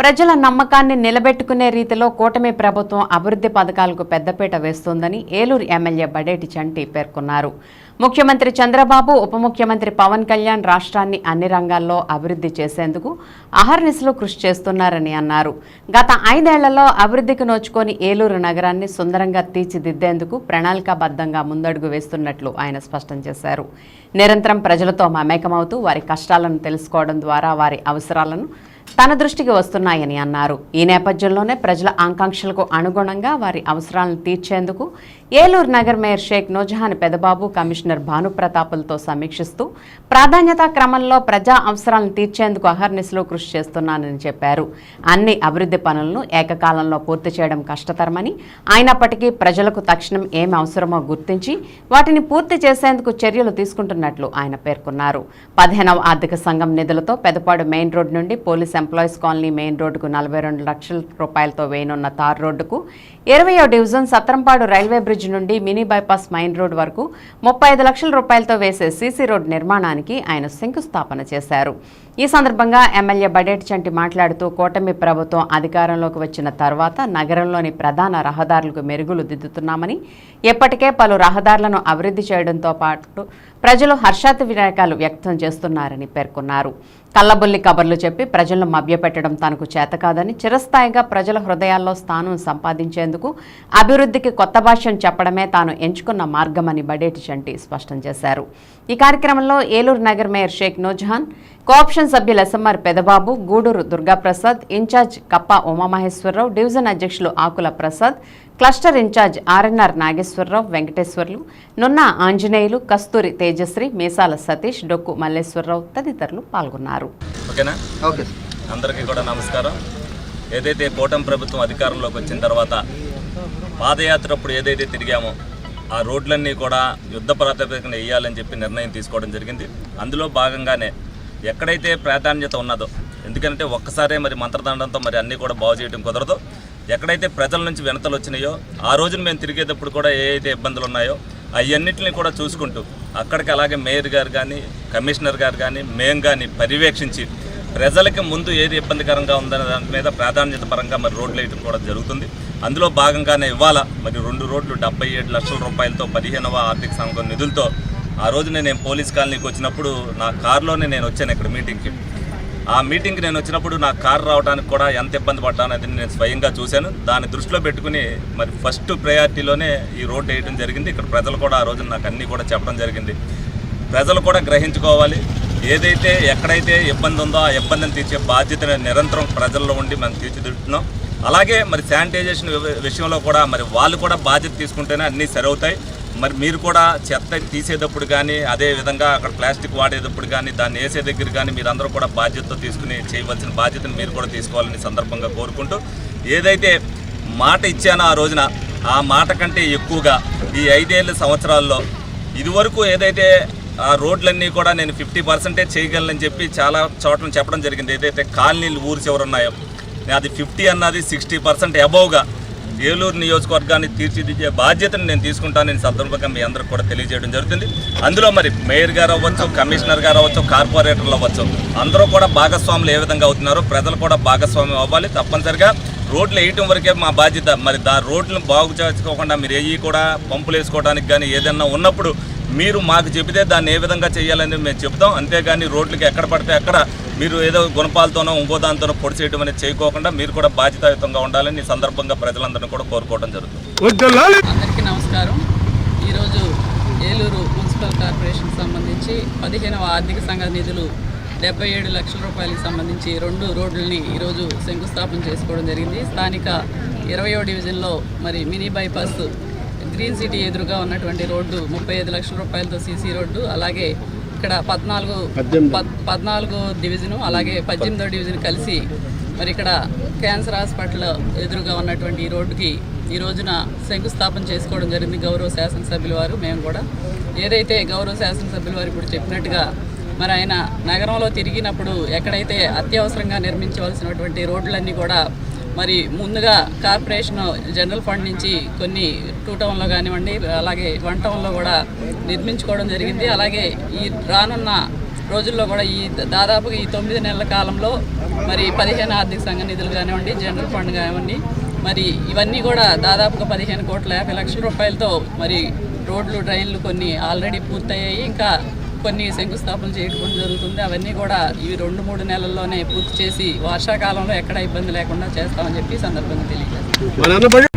ప్రజల నమ్మకాన్ని నిలబెట్టుకునే రీతిలో కూటమి ప్రభుత్వం అభివృద్ధి పథకాలకు పెద్దపీట వేస్తోందని ఏలూరు ఎమ్మెల్యే బడేటి చంటి పేర్కొన్నారు. ముఖ్యమంత్రి చంద్రబాబు ఉప ముఖ్యమంత్రి పవన్ కళ్యాణ్ రాష్ట్రాన్ని అన్ని రంగాల్లో అభివృద్ధి చేసేందుకు అహర్నిశలు కృషి చేస్తున్నారని అన్నారు. గత ఐదేళ్ళలో అభివృద్ధికి నోచుకొని ఏలూరు నగరాన్ని సుందరంగా తీర్చిదిద్దేందుకు ప్రణాళికాబద్ధంగా ముందడుగు వేస్తున్నట్లు ఆయన స్పష్టం చేశారు. నిరంతరం ప్రజలతో మమేకమవుతూ వారి కష్టాలను తెలుసుకోవడం ద్వారా వారి అవసరాలను తన దృష్టికి వస్తున్నాయని అన్నారు. ఈ నేపథ్యంలోనే ప్రజల ఆకాంక్షలకు అనుగుణంగా వారి అవసరాలను తీర్చేందుకు ఏలూరు నగర్ మేయర్ షేక్ నూజహాన్ పెదబాబు కమిషనర్ భానుప్రతాపులతో సమీక్షిస్తూ ప్రాధాన్యతా క్రమంలో ప్రజా అవసరాలను తీర్చేందుకు అహర్నిశలో కృషి చేస్తున్నానని చెప్పారు. అన్ని అభివృద్ధి పనులను ఏకకాలంలో పూర్తి చేయడం కష్టతరమని అయినప్పటికీ ప్రజలకు తక్షణం ఏమి అవసరమో గుర్తించి వాటిని పూర్తి చేసేందుకు చర్యలు తీసుకుంటున్నట్లు ఆయన పేర్కొన్నారు. పదిహేనవ ఆర్థిక సంఘం నిధులతో పెదపాడు మెయిన్ రోడ్ నుండి పోలీసు ఎంప్లాయీస్ కాలనీ మెయిన్ రోడ్డుకు నలభై రెండు లక్షల రూపాయలతో వేయనున్న తార్ రోడ్డుకు ఇరవయో డివిజన్ సత్రంపాడు రైల్వే బ్రిడ్జ్ నుండి మినీ బైపాస్ మెయిన్ రోడ్ వరకు ముప్పై ఐదు లక్షల రూపాయలతో వేసే సీసీ రోడ్ నిర్మాణానికి ఆయన శంకుస్థాపన చేశారు. ఈ సందర్భంగా ఎమ్మెల్యే బడేటి చంటి మాట్లాడుతూ కూటమి ప్రభుత్వం అధికారంలోకి వచ్చిన తర్వాత నగరంలోని ప్రధాన రహదారులకు మెరుగులు దిద్దుతున్నామని ఇప్పటికే పలు రహదారులను అభివృద్ధి చేయడంతో పాటు ప్రజలు హర్షాతి వినాయకాలు వ్యక్తం చేస్తున్నారని పేర్కొన్నారు. కల్లబుల్లి కబర్లు చెప్పి ప్రజలను మభ్యపెట్టడం తనకు చేతకాదని చిరస్థాయిగా ప్రజల హృదయాల్లో స్థానం సంపాదించేందుకు అభివృద్ధికి కొత్త భాష్యం చెప్పడమే తాను ఎంచుకున్న మార్గమని బడేటి చంటి స్పష్టం చేశారు. ఈ కార్యక్రమంలో Eluru Nagar mayor Sheikh Noorjahan co option సభ్యులు SMR Pedababu Guduru Durgaprasad in charge Kappa Umamaheswararao division అధ్యక్షులు Akula Prasad cluster in charge RNR Nageswararao Venkateswarlu Nunna Anjaneyulu Kasturi Tejasri Meesala Satish Dokku Malleswararao తదితరులు పాల్గొన్నారు. ఓకేనా? ఓకే అందరికీ కూడా నమస్కారం. ఏదైతే కూటమి ప్రభుత్వం అధికారంలోకి వచ్చిన తర్వాత పాదయాత్ర అప్పుడు ఏదైతే తిరిగామో ఆ రోడ్లన్నీ కూడా యుద్ధ ప్రాతిపదికన వేయాలని చెప్పి నిర్ణయం తీసుకోవడం జరిగింది. అందులో భాగంగానే ఎక్కడైతే ప్రాధాన్యత ఉన్నదో ఎందుకంటే ఒక్కసారే మరి మంత్రదండంతో మరి అన్నీ కూడా బాగు చేయడం కుదరదు ఎక్కడైతే ప్రజల నుంచి వినతలు వచ్చినాయో ఆ రోజున మేము తిరిగేటప్పుడు కూడా ఏ అయితే ఇబ్బందులు ఉన్నాయో అవన్నింటిని కూడా చూసుకుంటూ అక్కడికి అలాగే మేయర్ గారు కానీ కమిషనర్ గారు కానీ మేము కానీ పర్యవేక్షించి ప్రజలకి ముందు ఏది ఇబ్బందికరంగా ఉందనే దాని మీద ప్రాధాన్యత పరంగా మరి రోడ్లు వేయడం కూడా జరుగుతుంది. అందులో భాగంగానే ఇవాళ మరి రెండు రోడ్లు డెబ్బై ఏడు లక్షల రూపాయలతో పదిహేనవ ఆర్థిక సంఘం నిధులతో ఆ రోజున నేను పోలీస్ కాలనీకి వచ్చినప్పుడు నా కారులోనే నేను వచ్చాను ఇక్కడ మీటింగ్కి. ఆ మీటింగ్కి నేను వచ్చినప్పుడు నా కారు రావడానికి కూడా ఎంత ఇబ్బంది పడ్డానది నేను స్వయంగా చూశాను. దాన్ని దృష్టిలో పెట్టుకుని మరి ఫస్ట్ ప్రయారిటీలోనే ఈ రోడ్డు వేయడం జరిగింది. ఇక్కడ ప్రజలు కూడా ఆ రోజున నాకు అన్నీ కూడా చెప్పడం జరిగింది. ప్రజలు కూడా గ్రహించుకోవాలి. ఏదైతే ఎక్కడైతే ఇబ్బంది ఉందో ఆ ఇబ్బందిని తీర్చే బాధ్యతను నిరంతరం ప్రజల్లో ఉండి మనం తీర్చిదిద్దుతున్నాం. అలాగే మరి శానిటైజేషన్ విషయంలో కూడా మరి వాళ్ళు కూడా బాధ్యత తీసుకుంటేనే అన్నీ సరవుతాయి. మరి మీరు కూడా చెత్త తీసేటప్పుడు కానీ అదే విధంగా అక్కడ ప్లాస్టిక్ వాడేటప్పుడు కానీ దాన్ని వేసే దగ్గర కానీ మీరందరూ కూడా బాధ్యత తీసుకుని చేయవలసిన బాధ్యతను మీరు కూడా తీసుకోవాలని సందర్భంగా కోరుకుంటూ ఏదైతే మాట ఇచ్చానో ఆ రోజున ఆ మాట కంటే ఎక్కువగా ఈ ఐదేళ్ళ సంవత్సరాల్లో ఇదివరకు ఏదైతే ఆ రోడ్లన్నీ కూడా నేను ఫిఫ్టీ పర్సెంటేజ్ చేయగలనని చెప్పి చాలా చోట్ల చెప్పడం జరిగింది. ఏదైతే కాలనీలు ఊరు చివరు ఉన్నాయో అది ఫిఫ్టీ అన్నది సిక్స్టీ పర్సెంట్ అబౌవ్గా ఏలూరు నియోజకవర్గాన్ని తీర్చిదిద్దే బాధ్యతను నేను తీసుకుంటానని సందర్భంగా మీ అందరికి కూడా తెలియజేయడం జరుగుతుంది. అందులో మరి మేయర్ గారు అవ్వచ్చు కమిషనర్ గారు అవ్వచ్చు కార్పొరేటర్లు అవ్వచ్చు అందరూ కూడా భాగస్వాములు ఏ విధంగా అవుతున్నారో ప్రజలు కూడా భాగస్వామ్యం అవ్వాలి. తప్పనిసరిగా రోడ్లు వేయటం వరకే మా బాధ్యత. మరి దా రోడ్లను బాగు చేసుకోకుండా మీరు ఏవి కూడా పంపులు వేసుకోవడానికి కానీ ఏదన్నా ఉన్నప్పుడు మీరు మాకు చెబితే దాన్ని ఏ విధంగా చేయాలని మేము చెప్తాం అంతేగాని రోడ్లకి ఎక్కడ పడితే అక్కడ మీరు ఏదో గుణపాలతోనో ఇంకో దాంతోనో పొడి చేయడం అనేది చేయకోకుండా మీరు కూడా బాధ్యతాయుతంగా ఉండాలని ఈ సందర్భంగా ప్రజలందరినీ కూడా కోరుకోవడం జరుగుతుంది. అందరికీ నమస్కారం. ఈరోజు ఏలూరు మున్సిపల్ కార్పొరేషన్ సంబంధించి పదిహేనవ ఆర్థిక సంఘ నిధులు డెబ్బై ఏడు లక్షల రూపాయలకు సంబంధించి రెండు రోడ్లని ఈరోజు శంకుస్థాపన చేసుకోవడం జరిగింది. స్థానిక ఇరవయో డివిజన్లో మరి మినీ బైపాస్ గ్రీన్ సిటీ ఎదురుగా ఉన్నటువంటి రోడ్డు ముప్పై ఐదు లక్షల రూపాయలతో సీసీ రోడ్డు అలాగే ఇక్కడ పద్నాలుగు పద్- పద్నాలుగో డివిజను అలాగే పద్దెనిమిదో డివిజన్ కలిసి మరి ఇక్కడ క్యాన్సర్ హాస్పిటల్ ఎదురుగా ఉన్నటువంటి ఈ రోడ్డుకి ఈ రోజున శంకుస్థాపన చేసుకోవడం జరిగింది గౌరవ శాసనసభ్యుల వారు మేము కూడా. ఏదైతే గౌరవ శాసనసభ్యుల వారు ఇప్పుడు చెప్పినట్టుగా మరి ఆయన నగరంలో తిరిగినప్పుడు ఎక్కడైతే అత్యవసరంగా నిర్మించవలసినటువంటి రోడ్లన్నీ కూడా మరి ముందుగా కార్పొరేషన్ జనరల్ ఫండ్ నుంచి కొన్ని టూ టౌన్లో కానివ్వండి అలాగే వన్ టౌన్లో కూడా నిర్మించుకోవడం జరిగింది. అలాగే ఈ రానున్న రోజుల్లో కూడా ఈ దాదాపుగా ఈ తొమ్మిది నెలల కాలంలో మరి పదిహేను ఆర్థిక సంఘ నిధులు కానివ్వండి జనరల్ ఫండ్ కానివ్వండి మరి ఇవన్నీ కూడా దాదాపుగా పదిహేను కోట్ల యాభై లక్షల రూపాయలతో మరి రోడ్లు డ్రైన్లు కొన్ని ఆల్రెడీ పూర్తయ్యాయి. ఇంకా కొన్ని శంకుస్థాపన చేయడం జరుగుతుంది. అవన్నీ కూడా ఇవి రెండు మూడు నెలల్లోనే పూర్తి చేసి వర్షాకాలంలో ఎక్కడ ఇబ్బంది లేకుండా చేస్తామని చెప్పి సందర్భంగా తెలియజేస్తాం